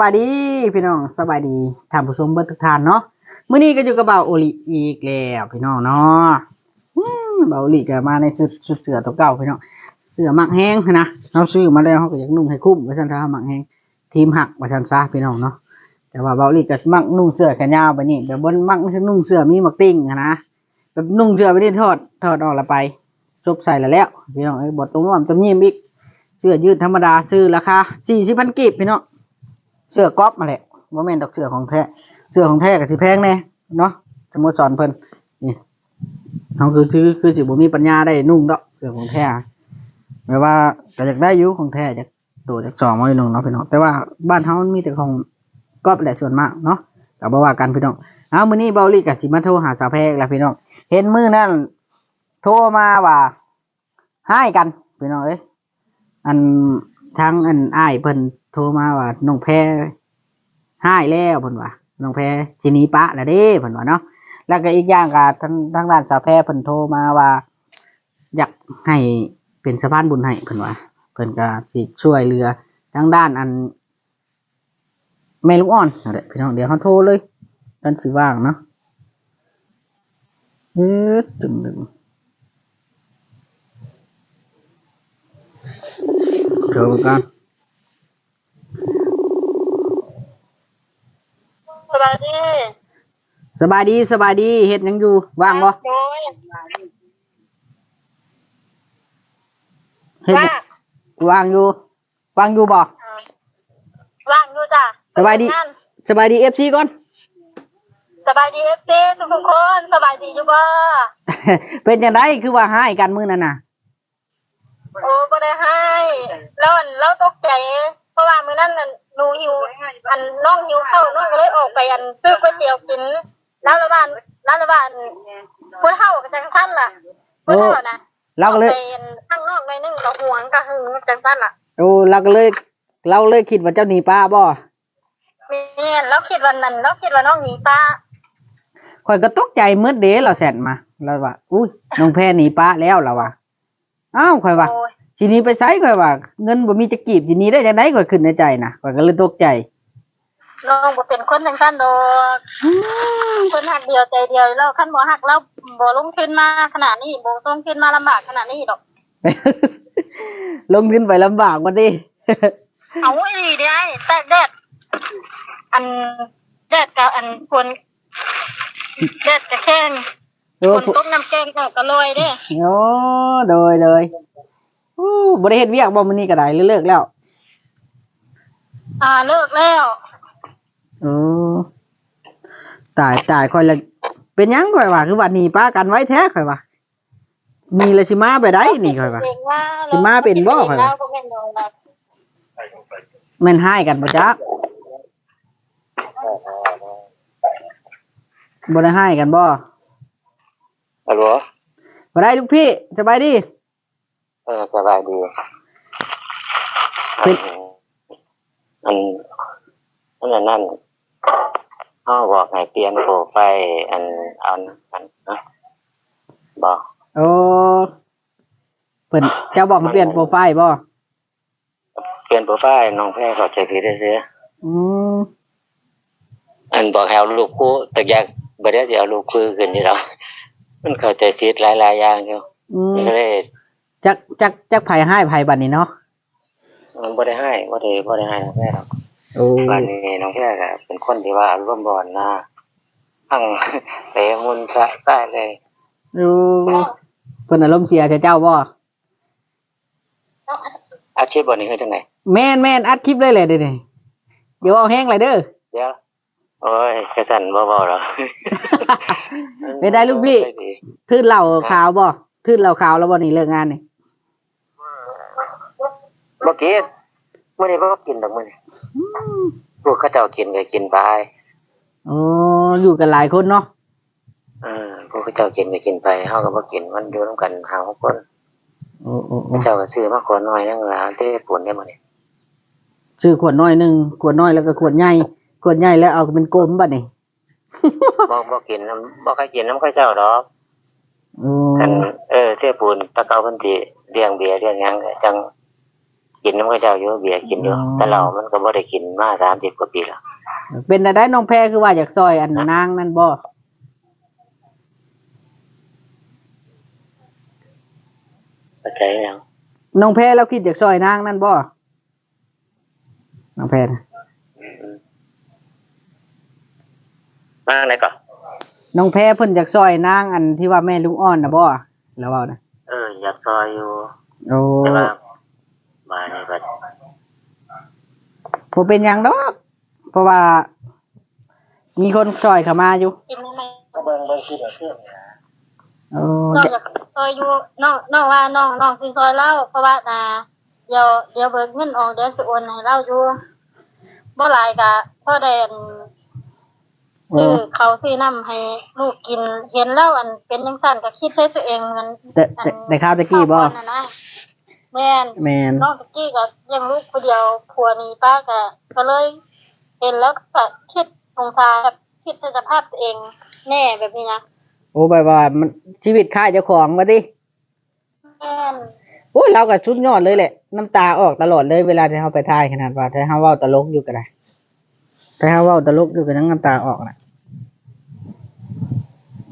บายดีพี่น้องสบายดีท่านผู้ชมเบิดทุกท่านเนาะมื้อนี้ก็อยู่กับเบาโอลิอีกแล้วพี่น้องเนาะอืมเบาโอลิก็มาในชุดเสื้อตัวเก่าพี่น้องเสื้อมักแห้งนะเราซื้อมาแล้วเขาก็อยากนุ่งให้คุ้มว่าซั่นถ้ามักแห้งทีมหักว่าซั่นซะพี่น้องเนาะแต่ว่าเบาโอลิก็มักนุ่งเสื้อแขนยาวไปนี่แต่บนมักนุ่งเสื้อมีมักติ้งนะแบบนุ่งเสื้อไปนี่ทอดทอดออกล้วไปจบใส่ล้วแล้วพี่น้องไอ้บทตรงนู้นตรงนี้อีกเสื้อยืดธรรมดาซื้อราคา40,000กีบพี่น้อง เสื้อก๊อปมาแหละว่าแม่นดอกเสื้อของแท้เสื้อของแท้ก็สิแพงแน่เนาะสโมสรเพิ่นนี่เขาคือคือคือสิบ่มีปัญญาได้นุ่งดอกเสื้อของแท้แม้ว่าก็อยากได้อยู่ของแท้จากตัวจากสองมาให้นุ่งเนาะพี่น้องแต่ว่าบ้านเฮามันมีแต่ของก๊อปแหละส่วนมากเนาะก็บ่ว่ากันพี่น้องเอามื้อนี้เบาลี่ก็สิมาโทรหาสาวแพงแล้วพี่น้องเห็นมือนั้นโทรมาว่าให้กันพี่น้องเอ้ยอันทางอันอ้ายเพิ่น โทรมาว่าน้องแพรให้แล้วเพิ่นว่าน้องแพรสิหนีปะแล้วเด้เพิ่นว่าเนาะแล้วก็อีกอย่างก็ทางทางด้านสาวแพรเพิ่นโทรมาว่า อยากให้เป็นสะพานบุญให้เพิ่นว่าเพิ่นก็สิช่วยเหลือทางด้านอันแม่ลูกอ่อนนั่นแหละพี่น้องเดี๋ยวเขาโทรเลยกันสิว่างเนาะเอ๊ะตึงหนึ่งโทรกัน สบายดีสบายดีสบายดีเฮ็ดหยังอยู่ว่างบ่โอ้ยเฮ็ดหยังว่างอยู่ว่างอยู่บ่ว่างอยู่จ้ะสบายดี นั่นสบายดี FC ก่อน สบายดีเอฟซีทุกคนสบายดีอยู่บ่เป็นจังไดคือว่าหายกันมื้อนั้นน่ะโอ้บ่ได้ให้ แล้วอันเราตกใจ เพราะว่ามื้อนั้นน่ะหนูหิวอันน้องหิวข้าวน้องก็เลยออกไปอันซื้อก๋วยเตี๋ยวกิน แล้วละบ้านแล้วละบ้านผู้เฒ่าก็จังซั่นล่ะผู้เฒ่านะเราก็เลยออไปอันข้างนอกหน่อยนึงก็ห่วงก็หึงจังซั่นล่ะโอ้เราก็เลย เราเลยคิดว่าเจ้าหนีป้าบ่แม่นแล้วคิดวันนั้นแล้วคิดว่าน้องหนีป้าข่อยก็ตกใจเมื่อเดเราแซนมาแล้วว่าอุ้ยน้องแพรหนีป้าแล้วเราว่าอ้าวข่อยว่าโอ้ย ทีนี้ไปไสข่อยว่า เงินบ่มีจะกีบทีนี้ได้จังไดข่อยขึ้นในใจนะข่อยก็เลยตกใจน้องบ่เป็นคนจังซั่นดอกคนหักเดียวใจเดียวแล้วขั้นบ่หักแล้วบ่ลงทุนมาขนาดนี้บ่ลงทุนมาลำบากขนาดนี้ดอก ลงทุนไปลำบากกว่าติเอาอีเด้ไอ้แต่แดดอันแดดกับอันควรแดดกับแข้งโอ้คนต้มน้ำแกงก็กระลอยเด้โอ้โดยเลยอู้ บ่ได้เฮ็ดเวียกบ่มื้อนี้ก็ได้หรือเลิกแล้วอ่าเลิกแล้วเออตายตายค่อยละเป็นหยังค่อยว่าคือว่าหนีป้ากันไว้แท้ค่อยว่ามีละสิมาไปได้นี่ค่อยว่าเป็นว่า สิมาเป็นบ่ข่อย แล้วบ่แม่นดอกนะแม่นให้กันบ่จ๊ะบ่ได้ให้กันบ่ฮัลโหลบ่ได้ลูกพี่สบายดี เออสบายดีเป็นอันอันนั้นนั่นเขาบอกให้เปลี่ยนโปรไฟล์อันอันอันนะบอกโอ้เพิ่นเจ้าบอกให้เปลี่ยนโปรไฟล์บ่เปลี่ยนโปรไฟล์น้องแพรเขาใจผิดได้เสียอืมอันบอกให้เอาลูกคู่แต่อยากบ่ได้สิเอาลูกคู่ขึ้นนี่หรอกมันเข้าใจผิดหลายๆอย่างอยู่อืมมันก็เลย จักจักจักไผให้ไผบัดนี้เนาะมันบ่ได้ให้บ่ได้บ่ได้ให้น้องแพรหรอกโอ้บ้านนี้น้องแพรก็เป็นคนที่ว่าร่วมณ์ร้อนนะทั้งเตะมุนสะใต้เลยโอ้เพิ่นอารมณ์เสียแต่เจ้าบ่อาชีพบ่นี้คือจังไดแม่นแม่นอัดคลิปเลยแหละเดี๋ยวนี้เดี๋ยวเอาแห้งเลยเด้อเดี๋ยวโอ้ยกระสันบ่บ่หรอกไม่ได้ลูกพี่ทื่นเหล่าขาวบ่ทื่นเหล่าขาวแล้วบ่นี่เลิกงานนี่ บ่กินมื้อนี้บ่กินดอกมื้อนี้พวกเขาเจ้ากินก็กินไปโอ้อยู่กันหลายคนเนาะเออพวกเขาเจ้ากินก็กินไปเฮาก็บ่กินมันอยู่นํกันห้าหกคนโอ้โอ้โอ้เขาเจ้าก็ซื้อมาคนน้อยนึงล่ะเต้ปุ่นได้มื้อนี้ซื้อขวดน้อยหนึงขวดน้อยแล้วก็ขวดใหญ่ขวดใหญ่แล้วเอาเป็นกลมบัดนี้บ่บ่กินน้ำบ่ใครกินน้ำเขาเจ้าดอกโอ้กันเออเต้ปุ่นตะเกาเพิ่นสิเลี้ยงเบียร์เลี้ยงหยังก็จัง กินน้ำข้าวเจ้าอยู่เบียร์กินอยู่อ๋อแต่เรามันก็บ่ได้กินมาสามสิบกว่าปีแล้วเป็นได้น้องแพรคือว่าอยากซอยอันนางนั่นบ่เข้าใจยังน้องแพรเราคิดอยากซอยนางนั่นบ่น้องแพรนะมาไหนก่อนน้องแพรเพิ่นอยากซอยนางอันที่ว่าแม่ลุงอ่อนน่ะบ่แล้วเว้านะเอออยากซอยอยู่โอ้แต่ว่า มาในบัดบ่เป็นหยังดอก เพราะว่า มีคนซอยเข้ามาอยู่กินได้ไหมเบิ่งเบิ่งคือเชื่อมนะโอ้น้องอยากซอยอยู่น้องน้องว่าน้องน้องสิซอยเล่าเพราะว่าอ่าเดี๋ยวเดี๋ยวเบิกเงินออกเดี๋ยวสิโอนให้เล่าอยู่บ่หลายก็พอได้อันเอคืออเขาซื้อน้ำให้ลูกกินเห็นแล้วอันเป็นจังซั่นก็คิดใช้ตัวเองมันแต่แต่แต่ข้าวตะกี้บ่ แม่นแม่นน้องตะกี้ก็เลี้ยังลูกคนเดียวผัวหนี้ป้าก็ก็เลยเห็นแล้วก็คิดสงสารกับคิดสภาพตัวเองแน่แบบนี้นะโอ้บายว่ามันชีวิตค่ายเจ้าของมาดิแม่นโอ้ยเราก็ชุดยอดเลยแหละ น้ำตาออกตลอดเลยเวลาที่เราไปถ่ายขนาดว่าถ้าเฮาเว้าตลกอยู่ก็ได้ถ้าเฮาเว้าตลกอยู่ก็ยังน้ำตาออกน่ะ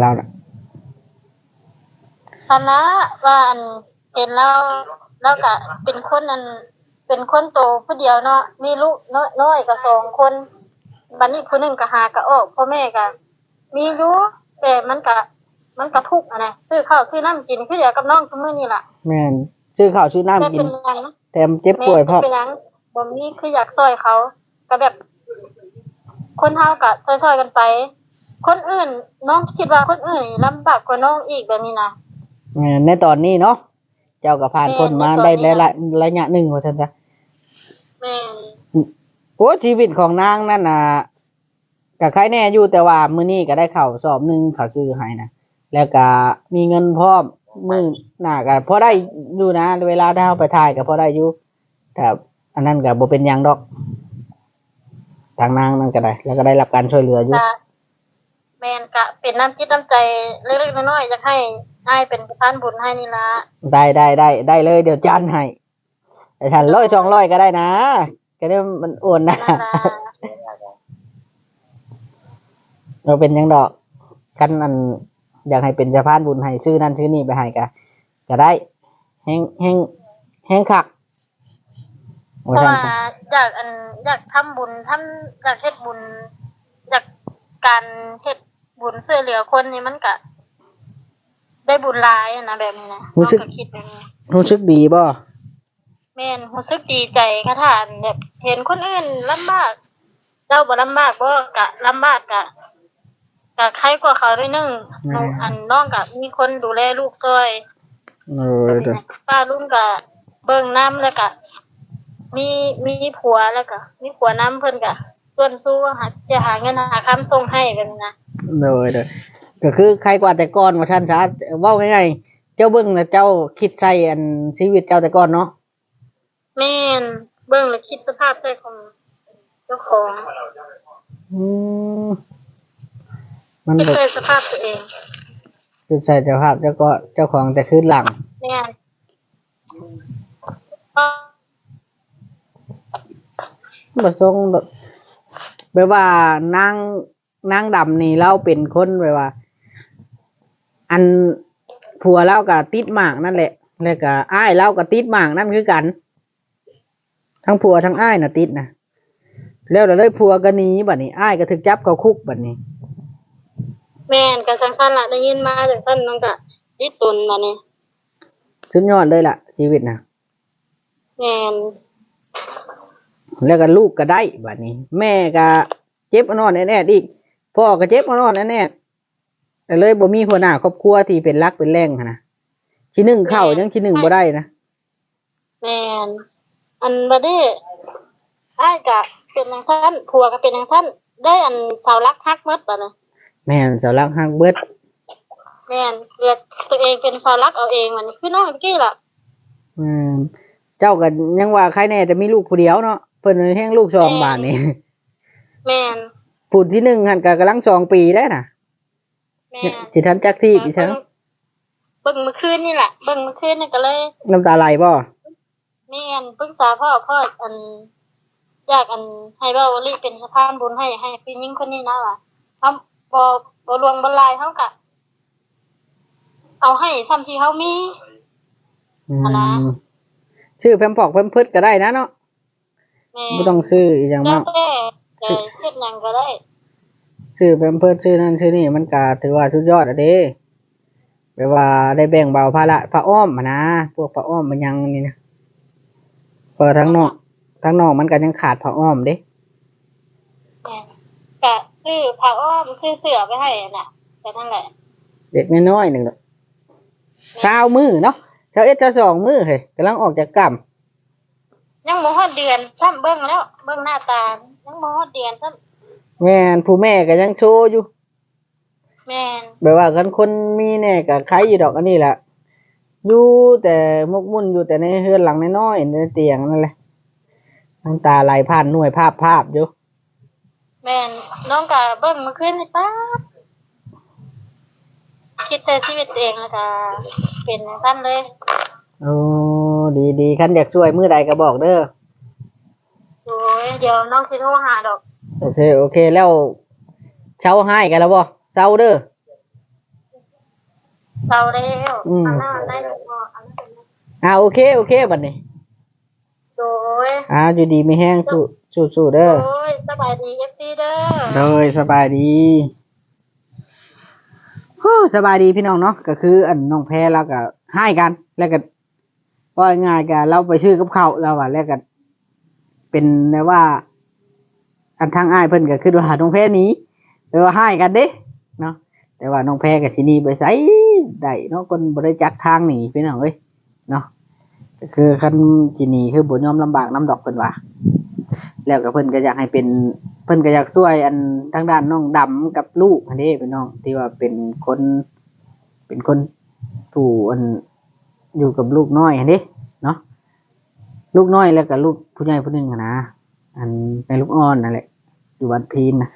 เราน่ะคณะว่าอันเห็นแล้ว แล้วก็เป็นคนอันเป็นคนโตผู้เดียวเนาะมีลูกน้อยน้อยก็สองคนบัดนี้ผู้หนึงก็หาก็ออกพ่อแม่ก็มีอยู่แต่มันก็มันก็ทุกข์อะนะซื้อข้าวซื้อน้ำกินคือเดียวกับน้องซุมื้อนี่ล่ะแม่นชื่อข้าวชื่อแต่น้ำกิเป็น นหยังแต่มันเจ็บป่วยเพราะแม่เป็นหยังบ่มีคืออยากซอยเขาก็แบบ คนเฮาก็ซอยๆกันไป คนอื่น น้องคิดว่าคนอื่นนี่ลำบากกว่าน้องอีกแบบนี้นะแม่นในตอนนี้เนาะเจ้าก็ผ่านคนมาแม่นในตอนได้นี้ระยะระยะหนึ่งว่าซั่นจ้ะแม่นโอ้ชีวิตของนางนั่นน่ะก็ใครแน่อยู่แต่ว่ามื้อนี้ก็ได้เข้าวสอบหนึงเขาซื้อให้นะแล้วก็มีเงินพร้อมมื้อหน้าก็พอได้อยู่นะ เวลาถ้าเราไปถ่ายก็พอได้อยู่แต่อันนั้นก็บ่เป็นหยังดอก ทางนางนั่นก็ได้ แล้วก็ได้รับการช่วยเหลืออยู่ก็แม่นก็เป็นน้ำจิตน้ำใจเล็กๆน้อยๆอยากให้ อ้ายเป็นประธานบุญให้นี่ละได้ได้ได้ได้เลยเดี๋ยวจันให้ไอ้ท่านร้อยสองร้อยก็ได้นะก็ได้มันโอนนะนั่นล่ะเราเป็นหยังดอกกันอันอยากให้เป็นสะพานบุญให้ซื้อนั่นซื้อนี่ไปให้ก็ก็ได้แห้งแห้งแห้งคักเพโอ้ราะท่านว่าอยากอันอยากทำบุญทำอยากเฮ็ดบุญอยากการเฮ็ดบุญช่วยเหลือคนนี่มันก็ ได้บุญหลายอะนะแบบนี้นะน้องก็คิดแบบนี้รู้สึกดีบ่แม่นรู้สึกดีใจค่ะท่านแบบ เห็นคนอื่นลำบากเจ้าบ่ลำบากบ่กะลำบากกะกะใครกว่าเขาด้วยหนึงน้องอันน้องกะมีคนดูแลลูกช่วยเออเด้อป้าลุงกะเบิ่งน้ำแล้วกะมีมีผัวแล้วกะมีผัวน้ำเพิ่นกะส่วนสู้หาจะหาเงินหาคำส่งให้เป็นนะ เด้อเด้อ ก็คือใครกว่าแต่ก่อนว่าท่านซะเว้าง่ายๆเจ้าเบิ่งนะเจ้าคิดใส่อันชีวิตเจ้าแต่ก่อนเนาะแม่นเบิ่งแล้วคิดสภาพใจของเจ้าของอืมมันคิดแบบใจสภาพตัวเองคิดใส่เจ้าภาพเจ้าก็เจ้าของแต่คืนหลัง แม่นก็บ่ทรงแบบแบบว่า นางนางดำนี่เราเป็นคนแบบว่า อันผัวเราก็ติดหมากนั่นแหละแล้วก็อ้ายเราก็ติดหมากนั่นคือกัน ทั้งผัวทั้งอ้ายน่ะติดนะแล้วเราได้ผัวก็หนีบัดนี้อ้ายก็ถึกจับเข้าคุกบัดนี้ แม่นกับจังซั่นล่ะได้ยินมาจังซั่นน้องก็ดิตุนมานี่สุดยอดเลยล่ะ ชีวิตนะแม่นแล้วก็ลูกก็ได้บัดนี้ แม่ก็เจ็บอนอนแน่ๆอีกพ่อก็เจ็บอนอนแน่ๆแต่ เลยบ่มีหัวหน้าครอบครัวที่เป็นรักเป็นแรงหั้นนะชิ้หนึ่งเข้ายังชิ้หนึ่งบ่ได้นะแม่นอันบัดนี้อ้ายก็เป็นจังซั่นผัวก็เป็นจังซั่นได้อันเสารักฮักหมดบัดนี้แม่นเสารักฮักเบิดแม่นเลือกตัวเองเป็นเสารักเอาเองมันคือน้องเมื่อกี้ล่ะอืมเจ้าก็ยังว่าใครแน่แต่มีลูกผู้เดียวเนาะเพิ่นแห้งลูกสองบาทนี่แม่นผู้ที่หนึ่งหันก็กำลังสองปีได้น่ะแม่น สิทันจักที่อีกทั้งเบิ่งเมื่อคืนนี่แหละเบิ่งเมื่อคืนนี่ก็เลยน้ำตาไหลบ่มีอันปรึกษาพ่อพ่ออันอยากอันให้เบาลีเป็นสะพานบุญให้ให้พี่ยิ่งคนนี้นะว่ะเฮาบ่บ่ลวงบ่ลายเฮากะเอาให้ซ้ำที่เฮามีอือะไรมชื่อแพมพอกแพมเพิดก็ได้นะเนาะแม่ไม่ต้องซื้ออีกอย่างแล้วมากแต่แต่เฮ็ดหยังก็ได้ ชื่อแพมเพิดชื่อนั่นชื่อนี่มันก็ถือว่าสุดยอดอะเด้แปลว่าได้แบ่งเบาภาระพระอ้อมอะนะพวกพระอ้อมมันยังนี่นะเพอทั้งนอกทั้งนอกมันก็ยังขาดพระอ้อมเด้แม่กะซื้อผ้าอ้อมซื้อเสื้อไปให้น่ะแค่นั้นแหละ เด็กน้อยๆหนึ่งดอกเช้ามือเนาะเช้าเอ็ดเช้าสองมือเฮ้ยกำลังออกจากกรรมยังบ่ฮอดเดือนซ้ำเบิ่งแล้ว เบิ่งหน้าตายังบ่ฮอดเดือนซ้ำ แม่นผู้แม่ก็ยังโชว์อยู่แม่นแบบว่าคันคนมีแน่ก็ใครอยู่ดอกอันนี้แหละอยู่แต่มกมุ่นอยู่แต่ในเฮือนหลังน้อยๆในเตียงนั่นแหละน้ำตาไหลผ่านหน่วยภาพภาพอยู่แม่นน้องก็เบิ่งเมื่อคืนนี่ป๊าดคิดใช้ชีวิตตัวเองแล้วก็เป็นจังซั่นเลย โอ้ดีดีคันอยากช่วยมือใดก็บอกเด้อ โอ้ยเดี๋ยวน้องสิโทรหาดอก โอเค โอเค แล้วเช้าให้กันแล้วบ่เช้าเด้อเราแล้วอืมอันนั้นได้ดอกบ่อันนั้นเป็นอ่าโอเค โอเคบัดนี้ โดยอ่าอยู่ดีไม่แห้งสู้สู้สู้เด้อโอ้ยสบายดี FC เด้อโดยสบายดีฮู้สบายดีพี่น้องเนาะก็คืออันน้องแพรเราก็ให้กัน แล้วก็ว่าง่ายกันเราไปซื้อกับเขาวเราอะแล้วก็เป็นแบบว่า อันทางอ้ายเพิ่นก็คือว่าน้องแพรหนี้แปลว่าให้กันเด้เนาะแต่ว่าน้องแพรกับที่นี่ไปไสได้เนาะคนบ่ได้จักทางหนีพี่น้องเอ้ยเนาะคือคันสิหนีคือบ่ยอมลำบากน้ำดอกเพิ่นว่า แล้วก็เพิ่นก็อยากให้เป็นเพิ่นก็อยากช่วยอันทางด้านน้องดำกับลูกอันนี้พี่น้องที่ว่าเป็นคนเป็นคนผู้อันอยู่กับลูกน้อยอันนี้เนาะลูกน้อยแล้วก็ลูกผู้ใหญ่ผู้หนึ่งนะ อันในลูกอ่อนนั่นแหละอยู่วัดพีนนะ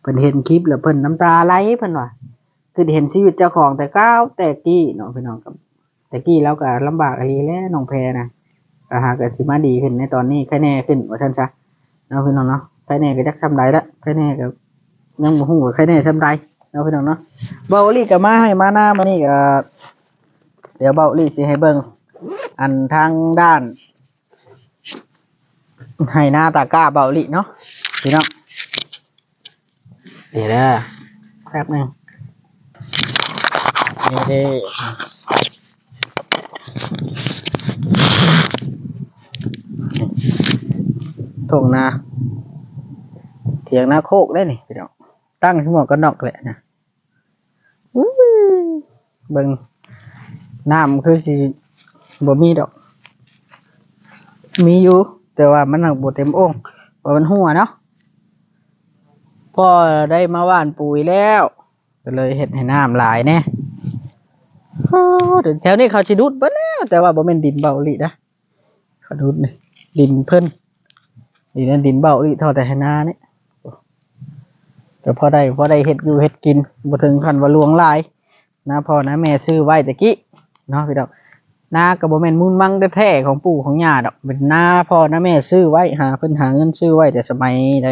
เพิ่นเห็นคลิปแล้วเพิ่นน้ำตาไหลเพิ่นว่าคือเห็นชีวิตเจ้าของแต่ก้าวแต่กี้เนาะพี่น้องกับแต่กี้แล้วก็ลำบากอะไรแล้วน้องแพรนะก็หากสิมาดีขึ้นในตอนนี้แค่แน่ขึ้นว่าท่านซะเนาะพี่น้องเนาะใครแน่ก็จักทำไรละใครแน่ก็ยังบ่ฮู้ว่าใครแน่ทำไรเนาะพี่น้องเนาะเบาลี่ก็มาให้มาหน้ามานี่ก็เดี๋ยวเบาลี่สิให้เบิ่งอันทางด้าน ให้หน้าตากร้าเบาลี่เนาะพี่น้องเดี๋ยวนะแป๊บหนึงนี่เด้ทงนาเถียงนาโคกได้นี่พี่น้องตั้งที่หมวกกันนอกแหละนะอื้อเบิ่งน้ำคือสิบ่มีดอก มีอยู่ แต่ว่ามันหนักบ่เต็มอ่งเพรามันหัวเนาะพ่อได้มาหว่านปุ๋ยแล้วก็เลยเฮ็ดให้น้ำหลายแน่เดี๋ยวแถวนี้เขาสิดูดเบิดแล้วแต่ว่าบ่แม่นดินเบาอีหลินะเขาดูดนี่ดินเพิ่นดินนั้นดินเบาอีหลิเท่าแต่ให้นานี่แต่พอได้พอได้เห็ดอยู่เห็ดกินบ่ถึงขั้นว่าลวงลายนะพ่อนะแม่ซื้อไว้ตะกี้เนาะพี่ดอก นาก็บ่แมนมูลมั่งแท้ๆของปู่ของย่าดอกเป็นนาพ่อหนะแม่ซื้อไว้หาเพิ่นหาเงินซื้อไว้แต่สมัยใด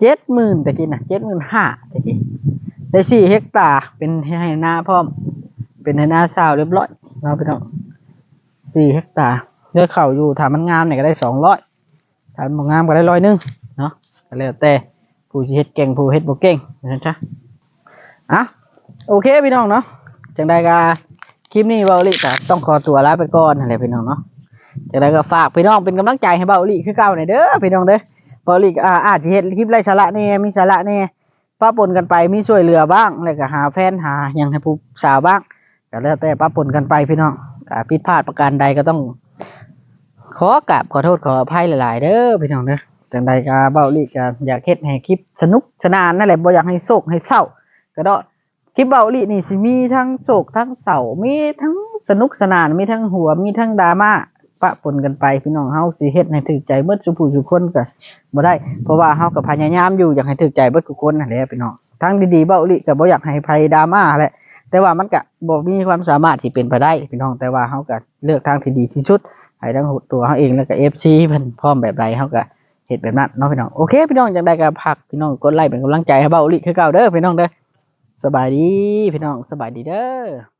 70,000ตะกี้น่ะ75,000ตะกี้ได้4เฮกตาร์เป็นให้นาพร้อเป็นให้นาสาวเรียบร้อยเนาะพี่น้อง4เฮกตาร์เลือกเข้าอยู่ถามมันงามเนี่ยก็ได้200ถ้อยถามมันงามก็ได้ร้อยนึงเนาะก็แล้วแต่ผู้สิเฮ็ดเก่งผู้เฮ็ดบ่เก่งนะจ๊ะอะโอเคพี่น้องเนาะจังใดก็ คลิปนี้เบาลิก็ต้องขอตัวลาไปก่อนนั่นแหละพี่น้องเนาะจังใดก็ฝากพี่น้องเป็นกำลังใจให้เบาลิคือเก่าหน่อยเด้อพี่น้องเด้อเบาลิก็อ่าอาจจะเฮ็ดคลิปไร้สาระแน่มีสาระแน่ป้าปนกันไปมีช่วยเหลือบ้างแล้วก็หาแฟนหาหยังให้ผู้สาวบ้างก็แล้วแต่ป้าปนกันไปพี่น้องก็ผิดพลาดประการใดก็ต้อง ขอกราบขอโทษขออภัยหลาย ๆ เด้อพี่น้องเด้อจังใดก็เบาลีก็อยากเฮ็ดให้คลิปสนุกสนานนั่นแหละบ่อยากให้โศกให้เศร้าก็ได้ คลิปเบาลีนี่สิมีทั้งโศกทั้งเศร้ามีทั้งสนุกสนานมีทั้งหัวมีทั้งดราม่าปะปนกันไปพี่น้องเฮาสิเฮ็ดให้ถึกใจเบิดสุผู้สุคนกันบ่ได้ เพราะว่าเฮากับพยายามอยู่อยากให้ถึกใจเบิดทุกคนนั่นแหละพี่น้องทั้งดีๆเบ้าลิก็บ่อยากให้ภัยดราม่าแหละแต่ว่ามันก็บ่มีความสามารถที่เป็นไปได้พี่น้องแต่ว่าเฮาก็เลือกทางที่ดีที่สุดให้ทั้งตัวเฮาเองแล้วก็ FC เพิ่นพร้อมแบบใดเฮาก็เฮ็ดแบบนั้นเนาะพี่น้องโอเคพี่น้องจังได๋ก็ฝากพี่น้องกดไลค์เป็นกำลังใจให้เบาลิคือเก่าเด้อพี่น้องเด้อ สบายดีพี่น้องสบายดีเด้อ